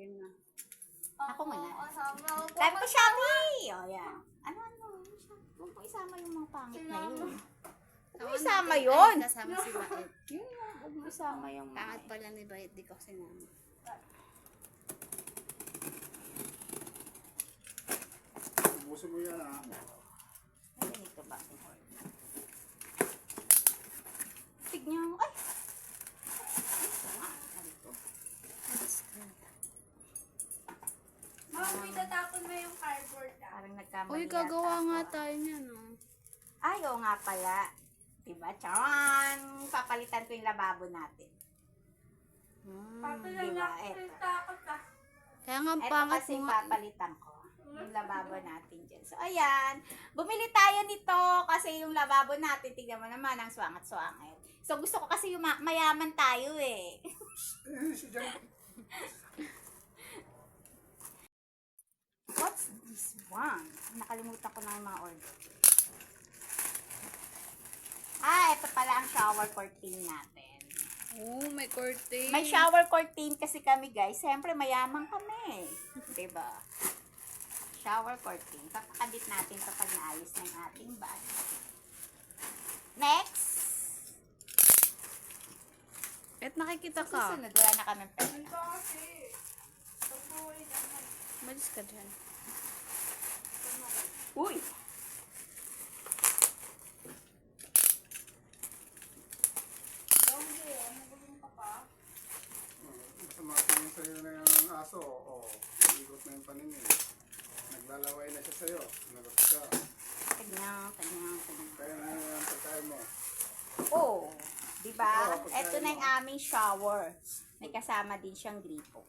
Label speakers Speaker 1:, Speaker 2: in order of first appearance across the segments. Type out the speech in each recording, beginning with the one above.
Speaker 1: Ayun na.
Speaker 2: Ako muna.
Speaker 3: Kasama ko po.
Speaker 2: Sabi ko, Shopee! O, yan. Ano, ano? Huwag mo isama yung mga pangit na yun. Huwag mo isama yun.
Speaker 1: Ay, kasama si Bait.
Speaker 2: Yun yung, huwag mo isama yung mga...
Speaker 1: Pangat pala ni Bait, di ko sinama.
Speaker 4: Ubusin mo yan ah.
Speaker 2: Ay, ganito ba? Tignan mo. Ay! Ito nga. Ano to?
Speaker 3: Ma'am, may tatapon mo yung cardboard
Speaker 2: nagkamali
Speaker 1: Uy, gagawa nga tayo niyan, oh.
Speaker 2: Ay, oo nga pala. Diba? Charan! Papalitan ko yung lababo natin. Hmm,
Speaker 3: Papalang
Speaker 2: diba?
Speaker 3: ako
Speaker 2: Eto.
Speaker 3: ah.
Speaker 1: Kaya nga, ang
Speaker 2: Ito
Speaker 1: pangat
Speaker 2: kasi
Speaker 1: mo
Speaker 2: papalitan ko. Yung lababo natin dyan. So, ayan. Bumili tayo nito kasi yung lababo natin, tignan mo naman, ang swangat-swangit. So, gusto ko kasi yung ma- mayaman tayo eh. What's this one? Nakalimutan ko na yung mga order. Ah, ito pala ang shower curtain natin.
Speaker 1: Oh, may curtain.
Speaker 2: May shower curtain kasi kami guys. Siyempre, mayaman kami. 'Di ba? Shower curtain. Papakabit natin ito pag naayos ng ating bag. Next!
Speaker 1: At nakikita ka.
Speaker 2: Susunod, wala na kami pera.
Speaker 3: Ito kasi. Pagpuwi naman.
Speaker 1: Malis ka dyan.
Speaker 2: Uy!
Speaker 3: Ano
Speaker 4: sa'yo na yung aso. O, ikot na yung paningin. Naglalaway na siya sa'yo. Nagot ka.
Speaker 2: Kanyang.
Speaker 4: Kaya na yung pagkain mo.
Speaker 2: Oh, di ba? Ito na yung aming shower. May kasama din siyang gripo.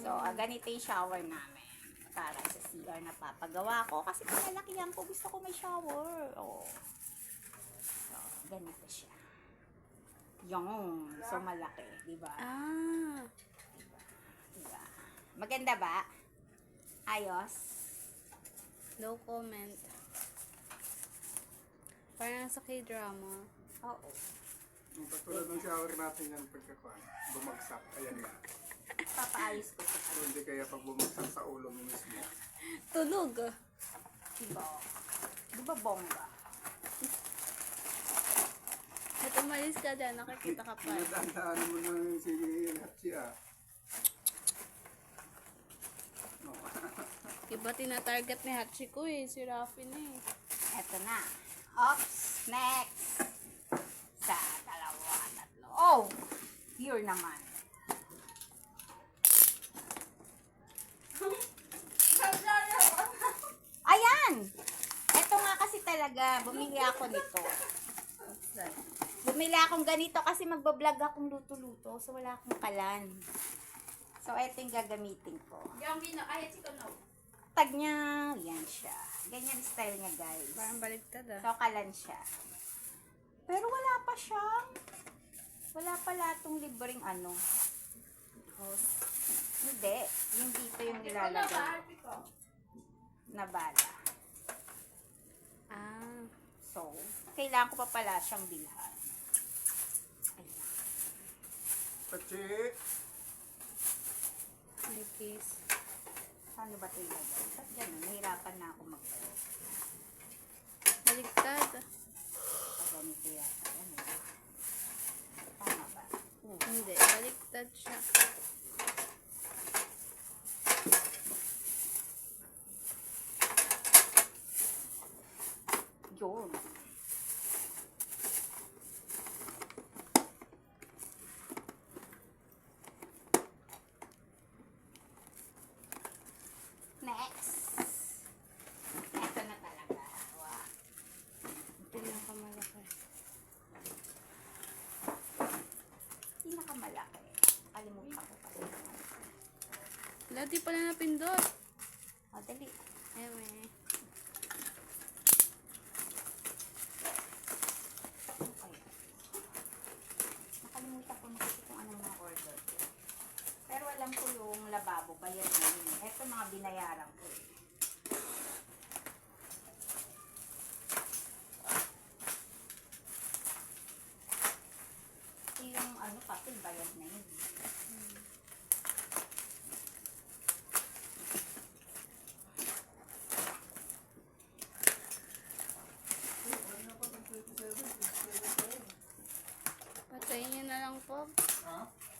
Speaker 2: So, ah, ganito yung shower namin. Para sa CR na papagawa ko. Kasi pinalakihan ko, gusto ko may shower. Oh. So, ganito siya. Yung, so malaki, di ba?
Speaker 1: Ah.
Speaker 2: Diba? Maganda ba? Ayos?
Speaker 1: No comment. Parang sa k-drama.
Speaker 2: Oo.
Speaker 4: Yung katulad ng shower natin yan pagkakuan. Bumagsak. Ayan na.
Speaker 2: Papaayos ko siya.
Speaker 4: So, hindi kaya pag bumagsak sa ulo mo mismo.
Speaker 1: Tulog.
Speaker 2: Diba? Diba bongga?
Speaker 1: At umalis ka dyan, nakikita ka pa.
Speaker 4: Nadandaan mo na si Hachi ah.
Speaker 1: Iba tinatarget ni Hachiko eh. Si Rafi na eh.
Speaker 2: Eto na. Ops, next. Sa tatlo. Oh! Here naman. Ayan! Eto nga kasi talaga, bumili ako nito. Bumili akong ganito kasi magbablog akong luto-luto. So, wala akong kalan. So, eto yung gagamitin ko.
Speaker 3: Yung bino, ay, si Kono.
Speaker 2: Tag niya, yan siya. Ganyan style niya, guys.
Speaker 1: Parang baligtad ah.
Speaker 2: So, kalan siya. Pero wala pa siyang, wala pala itong libreng ano. Hose. Hindi. Yung dito yung nilalagay
Speaker 3: ate ko?
Speaker 2: na bala.
Speaker 1: Ah.
Speaker 2: So, kailangan ko pa pala siyang bilhan. Ayan.
Speaker 1: May case.
Speaker 2: Paano ba ito ilagay? Ba't ganun? Nahirapan na ako mag
Speaker 1: Baligtad.
Speaker 2: Pag ganito yata. Ano yun? Tama ba? Oo.
Speaker 1: Hindi, baligtad siya.
Speaker 2: Yun. Next. Ito na talaga. Wow.
Speaker 1: Pinakamalaki.
Speaker 2: Pinakamalaki. Kalimutan ko pa.
Speaker 1: Wala, di pala napindot.
Speaker 2: O, dali.
Speaker 1: Ewe.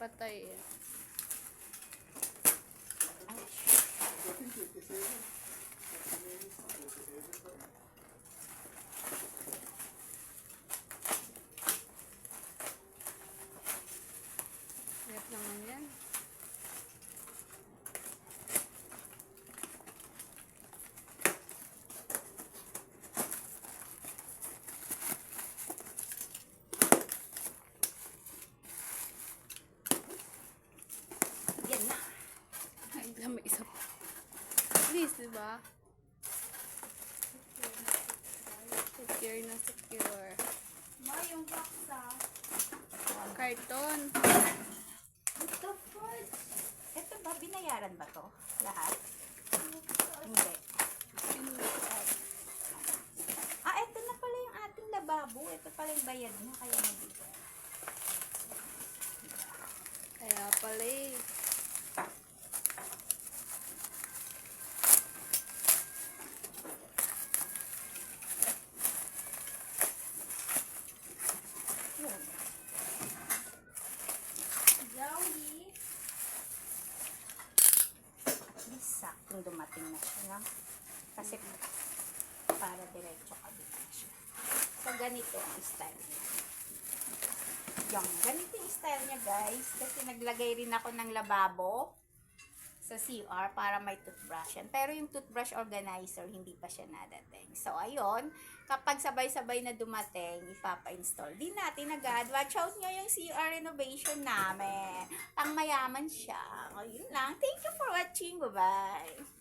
Speaker 1: पता ही है। Least, di ba? Secure na secure.
Speaker 3: Ma, yung box ah.
Speaker 1: Karton.
Speaker 2: Ito, fudge. Ito ba, binayaran ba to? Lahat? Hindi. Ah, ito na pala yung ating lababo. Ito pala yung bayad na, kaya nabigay.
Speaker 1: Kaya pala eh.
Speaker 2: Yun.
Speaker 3: Joey.
Speaker 2: Di saktong dumating na siya, no? Kasi para diretso kabit na siya. So, ganito ang style niya. Yung, ganito yung style niya, guys. Kasi naglagay rin ako ng lababo sa CR para may toothbrush yan. Pero yung toothbrush organizer, hindi pa siya nadating. So, ayun, kapag sabay-sabay na dumating, ipapa-install din natin agad. Watch out nyo yung CR renovation namin. Pang mayaman siya. Ayun lang. Thank you for watching. Bye-bye.